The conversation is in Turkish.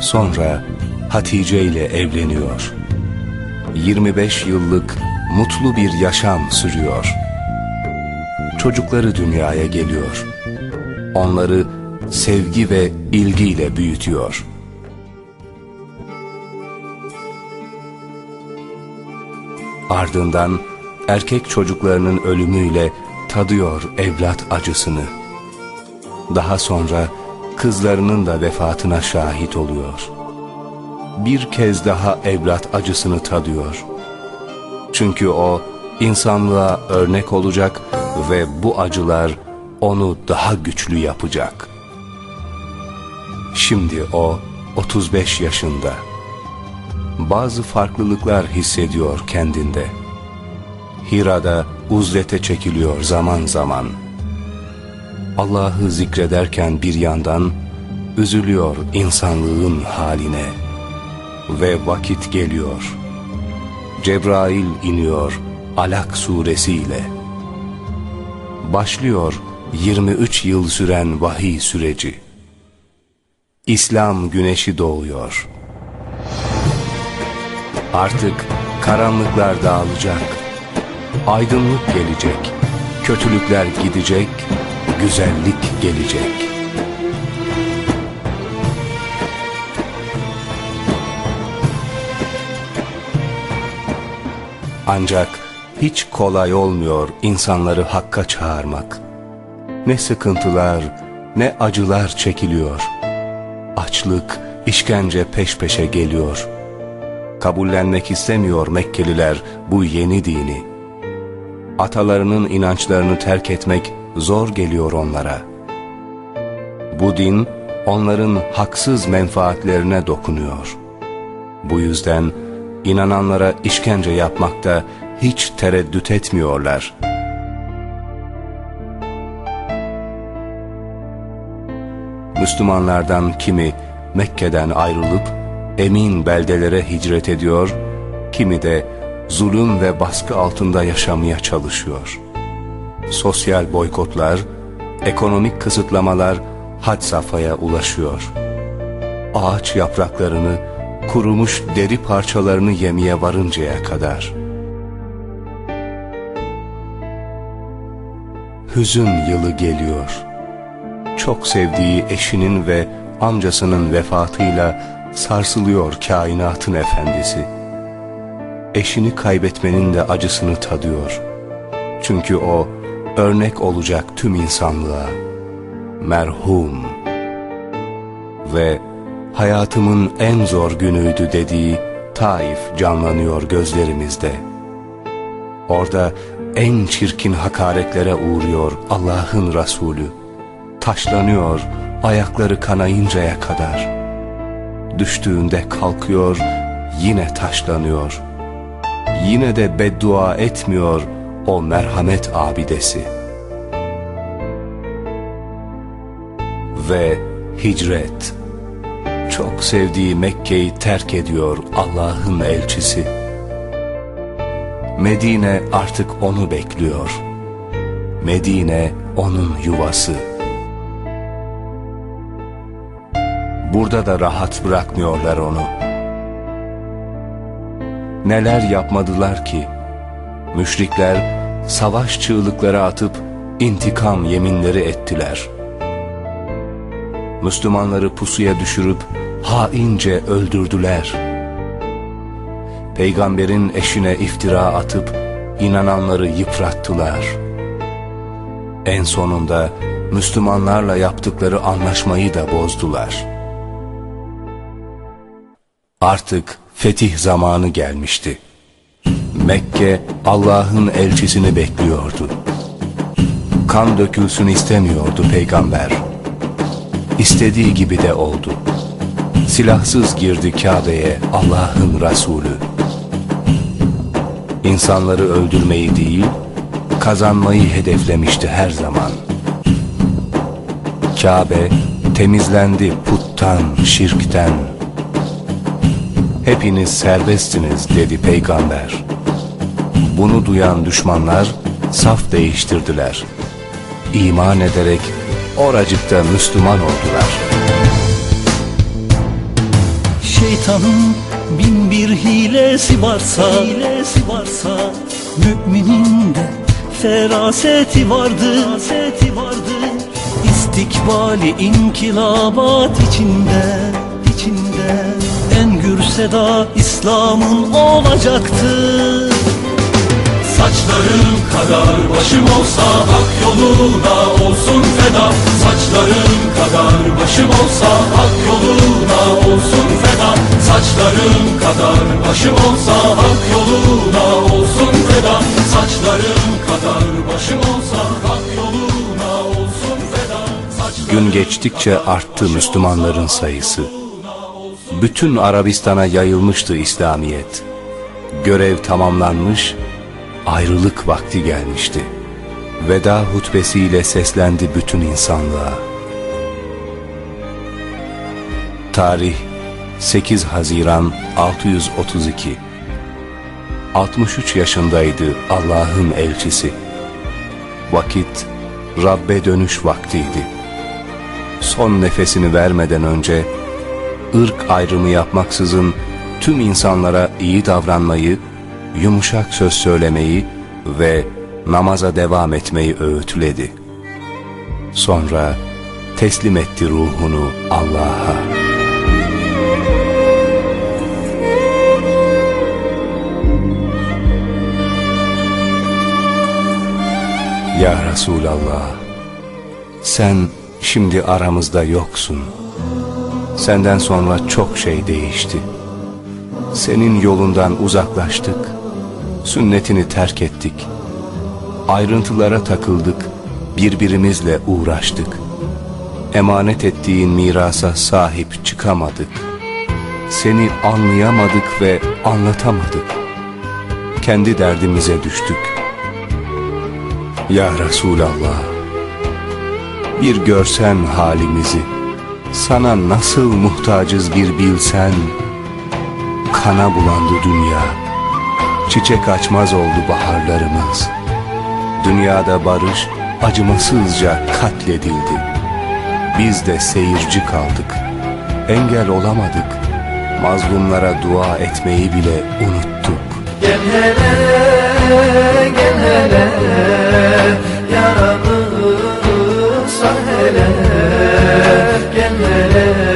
Sonra Hatice ile evleniyor. 25 yıllık mutlu bir yaşam sürüyor. Çocukları dünyaya geliyor. Onları sevgi ve ilgiyle büyütüyor. Ardından erkek çocuklarının ölümüyle tadıyor evlat acısını. Daha sonra kızlarının da vefatına şahit oluyor. Bir kez daha evlat acısını tadıyor. Çünkü o insanlığa örnek olacak ve bu acılar onu daha güçlü yapacak. Şimdi o 35 yaşında. Bazı farklılıklar hissediyor kendinde. Hira'da uzlete çekiliyor zaman zaman. Allah'ı zikrederken bir yandan üzülüyor insanlığın haline. Ve vakit geliyor. Cebrail iniyor Alak suresiyle. Başlıyor 23 yıl süren vahiy süreci. İslam güneşi doğuyor. Artık karanlıklar dağılacak. Aydınlık gelecek. Kötülükler gidecek. Güzellik gelecek. Ancak hiç kolay olmuyor insanları hakka çağırmak. Ne sıkıntılar, ne acılar çekiliyor. Açlık, işkence peş peşe geliyor. Kabullenmek istemiyor Mekkeliler bu yeni dini. Atalarının inançlarını terk etmek zor geliyor onlara. Bu din onların haksız menfaatlerine dokunuyor. Bu yüzden inananlara işkence yapmakta hiç tereddüt etmiyorlar. Müslümanlardan kimi Mekke'den ayrılıp emin beldelere hicret ediyor, kimi de zulüm ve baskı altında yaşamaya çalışıyor. Sosyal boykotlar, ekonomik kısıtlamalar had safhaya ulaşıyor. Ağaç yapraklarını, kurumuş deri parçalarını yemeye varıncaya kadar. Hüzün yılı geliyor. Çok sevdiği eşinin ve amcasının vefatıyla sarsılıyor kainatın efendisi. Eşini kaybetmenin de acısını tadıyor. Çünkü o örnek olacak tüm insanlığa. Merhum. Ve hayatımın en zor günüydü dediği Taif canlanıyor gözlerimizde. Orada en çirkin hakaretlere uğruyor Allah'ın Resulü. Taşlanıyor ayakları kanayıncaya kadar. Düştüğünde kalkıyor yine taşlanıyor. Yine de beddua etmiyor o merhamet abidesi. Ve hicret çok sevdiği Mekke'yi terk ediyor Allah'ın elçisi. Medine artık onu bekliyor. Medine onun yuvası. Burada da rahat bırakmıyorlar onu. Neler yapmadılar ki? Müşrikler savaş çığlıkları atıp intikam yeminleri ettiler. Müslümanları pusuya düşürüp haince öldürdüler. Peygamberin eşine iftira atıp inananları yıprattılar. En sonunda Müslümanlarla yaptıkları anlaşmayı da bozdular. Artık fetih zamanı gelmişti. Mekke Allah'ın elçisini bekliyordu. Kan dökülsün istemiyordu peygamber. İstediği gibi de oldu. Silahsız girdi Kabe'ye Allah'ın Resulü. İnsanları öldürmeyi değil, kazanmayı hedeflemişti her zaman. Kabe temizlendi puttan, şirkten. Hepiniz serbestsiniz dedi peygamber. Bunu duyan düşmanlar saf değiştirdiler. İman ederek oracıkta Müslüman oldular. Şeytanın bin bir hilesi varsa, hilesi varsa Müminin de feraseti vardı, feraseti vardı İstikbali inkilabat içinde, içinde En gür seda İslam'ın olacaktı Saçların kadar başım olsa hak yoluna olsun feda Saçların kadar başım olsa hak yoluna olsun feda Saçların kadar başım olsa hak yoluna olsun feda Saçların kadar başım olsa hak yoluna olsun feda Saçların Gün geçtikçe arttı Müslümanların sayısı. Bütün Arabistan'a yayılmıştı İslamiyet. Görev tamamlanmış, ayrılık vakti gelmişti. Veda hutbesiyle seslendi bütün insanlığa. Tarih 8 Haziran 632 63 yaşındaydı Allah'ın elçisi. Vakit Rabbe dönüş vaktiydi. Son nefesini vermeden önce ırk ayrımı yapmaksızın tüm insanlara iyi davranmayı, yumuşak söz söylemeyi ve namaza devam etmeyi öğütledi. Sonra teslim etti ruhunu Allah'a. Ya Resulallah, sen şimdi aramızda yoksun. Senden sonra çok şey değişti. Senin yolundan uzaklaştık. Sünnetini terk ettik. Ayrıntılara takıldık. Birbirimizle uğraştık. Emanet ettiğin mirasa sahip çıkamadık. Seni anlayamadık ve anlatamadık. Kendi derdimize düştük. Ya Resulallah, bir görsen halimizi, sana nasıl muhtacız bir bilsen, kana bulandı dünya, çiçek açmaz oldu baharlarımız. Dünyada barış acımasızca katledildi. Biz de seyirci kaldık, engel olamadık, mazlumlara dua etmeyi bile unuttuk. Gel hele, gel hele Yaramı sar hele Gel hele,